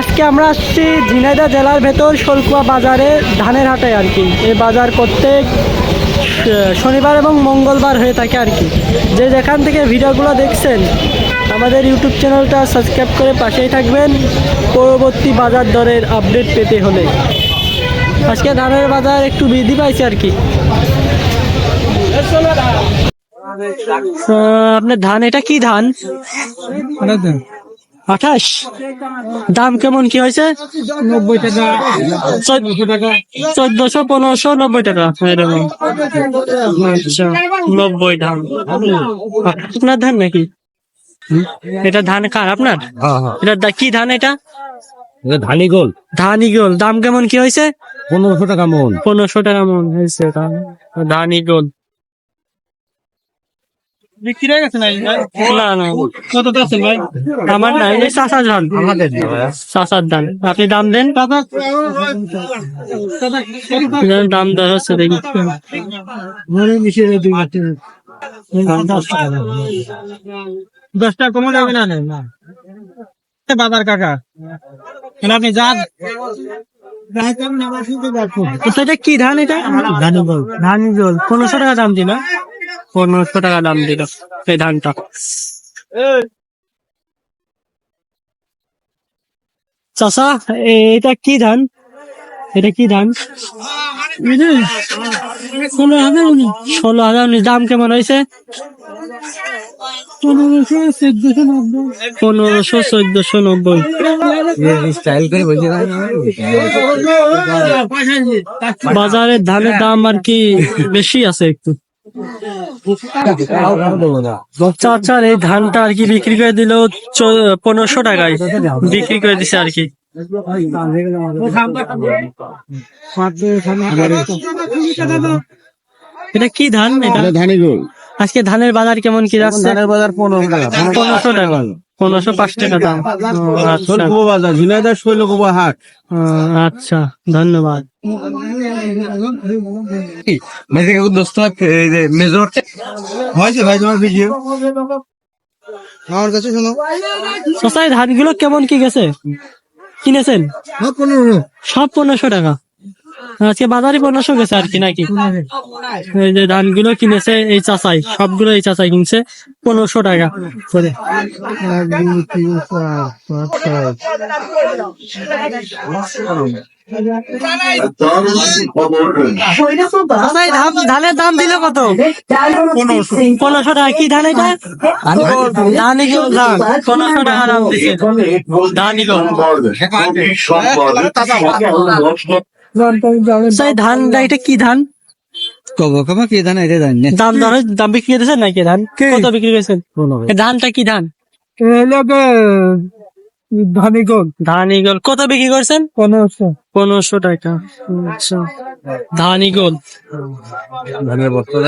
আজকে আমরা আসছি ঝিনাইদহ জেলার ভেতর শোলকুয়া বাজারে ধানের হাটে আর কি। এই বাজার প্রত্যেক শনিবার এবং মঙ্গলবার হয়ে থাকে আর কি। যে যেখান থেকে ভিডিওগুলো দেখছেন, আমাদের ইউটিউব চ্যানেলটা সাবস্ক্রাইব করে পাশেই থাকবেন। পরবর্তী বাজার দরের আপডেট পেতে হলে। আজকে ধানের বাজার একটু বৃদ্ধি পাইছে আর কি। আপনার ধান, এটা কি ধান। আঠাশ? দাম কেমন কি হয়েছে? নব্বই টাকা। চোদ্দশো টাকা চোদ্দশো পনেরোশো নব্বই টাকা। এরকম আচ্ছা নব্বই ধান আপনার ধান নাকি? এটা ধান কার? আপনার? হ্যাঁ হ্যাঁ। এটা দা- কি ধান এটা? ধানি গোল ধান ইগল। দাম কেমন কি হয়েছে? পনেরোশো টাকা মন। পনেরোশো টাকা মন হয়েছে ধান ইগল। বিক্রি হয়ে গেছে না না না। কত আছেন ভাই? আমার না এই চাষার ধান আমাদের চাষার ধান আপনি দাম দেন। দাম দর হচ্ছে দেখি। দশ টাকা কমে যাবে না না বাজার কাকা আপনি যান। কি ধান এটা? ধানি গোল ধান জল পনেরোশো টাকা দাম দিল। পনেরোশো টাকা দাম দিল এই ধানটা। চাষা এ- এটা কি ধান? এটা কি ধান? ষোলো হাজার উনিশ ষোলো হাজার উনিশ দাম কেমন হয়েছে? পনেরোশো চোদ্দশো নব্বই। বাজারের ধানের দাম আর কি বেশি আছে একটু? চাচার এই ধানটা আর কি বিক্রি করে দিল পনেরোশো টাকায়। বিক্রি করে দিছে আর কি। এটা কি ধান এটা? ধানের আজকে ধানের বাজার কেমন কি যাচ্ছে? ধানের বাজার পনেরো টাকা। পনেরোশো টাকা। পনেরোশো পাঁচ টাকা দাম। বাজার ঝিনাইদহ শৈলকুবা হাট। আচ্ছা ধন্যবাদ। মেজে কাকু দোস্ত মেজর হয়েছে ভাই তোমার ভিডিও? আমার কাছে শোনো। ধানগুলো কেমন কি গেছে? কিনেছেন? সব পনেরোশো টাকা। আজকে বাজারে পনেরোশো গেছে আর কি নাকি? এই যে ধানগুলো কিনেছে এই চাচাই সবগুলো এই চাচাই কিনছে পনেরোশো টাকা করে। ধানের দাম দিল কত? পনেরোশো টাকা কি ধান এটা? ধান পনেরোশো টাকা দাম ধান চাই ধান এটা কি ধান? কব কবা কি ধান? এটা ধান দাম দর দাম বিক্রি করেছেন নাকি ধান? কত বিক্রি করেছেন? এ ধানটা কি ধান? ধানি গোল ধান ইগল কত বিক্রি করছেন? পনেরোশো। পনেরোশো টাকা। আচ্ছা। ধান ইগল ধানের বস্তা